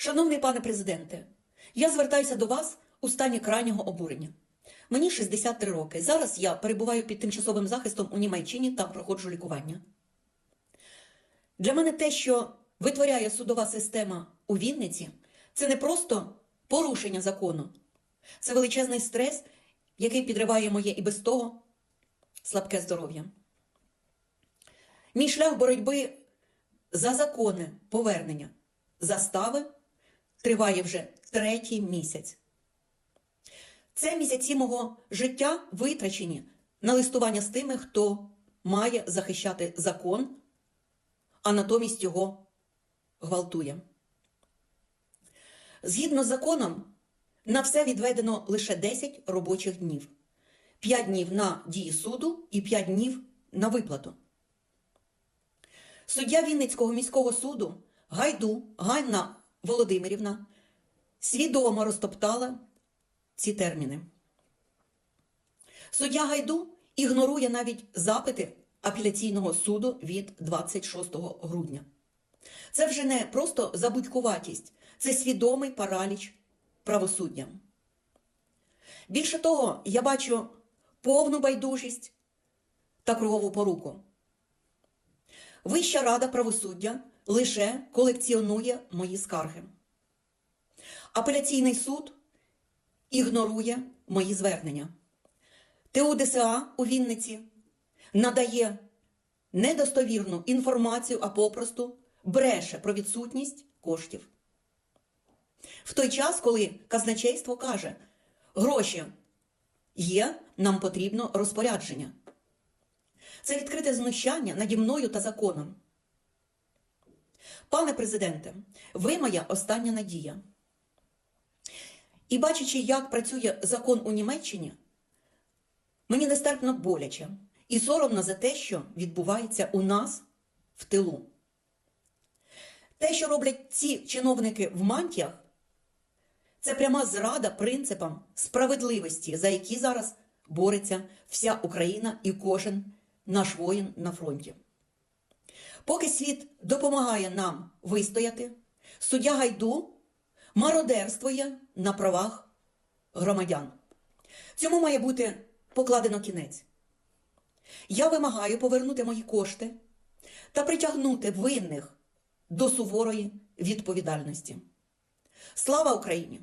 Шановний пане президенте, я звертаюся до вас у стані крайнього обурення. Мені 63 роки. Зараз я перебуваю під тимчасовим захистом у Німеччині та проходжу лікування. Для мене те, що витворяє судова система у Вінниці, це не просто порушення закону, це величезний стрес, який підриває моє і без того слабке здоров'я. Мій шлях боротьби за законне повернення застави триває вже третій місяць. Це місяці мого життя витрачені на листування з тими, хто має захищати закон, а натомість його гвалтує. Згідно з законом, на все відведено лише 10 робочих днів: 5 днів на дії суду і 5 днів на виплату. Суддя Вінницького міського суду Гайду Ганна Володимирівна свідомо розтоптала ці терміни. Суддя Гайду ігнорує навіть запити апеляційного суду від 26 грудня. Це вже не просто забудькуватість, це свідомий параліч правосуддя. Більше того, я бачу повну байдужість та кругову поруку. Вища рада правосуддя лише колекціонує мої скарги. Апеляційний суд ігнорує мої звернення. ТУДСА у Вінниці надає недостовірну інформацію, а попросту бреше про відсутність коштів. В той час, коли казначейство каже, гроші є, нам потрібно розпорядження. Це відкрите знущання наді мною та законом. Пане президенте, ви моя остання надія. І бачачи, як працює закон у Німеччині, мені нестерпно боляче і соромно за те, що відбувається у нас в тилу. Те, що роблять ці чиновники в мантіях, це пряма зрада принципам справедливості, за які зараз бореться вся Україна і кожен наш воїн на фронті. Поки світ допомагає нам вистояти, суддя Гайду мародерствує на правах громадян. Цьому має бути покладено кінець. Я вимагаю повернути мої кошти та притягнути винних до суворої відповідальності. Слава Україні!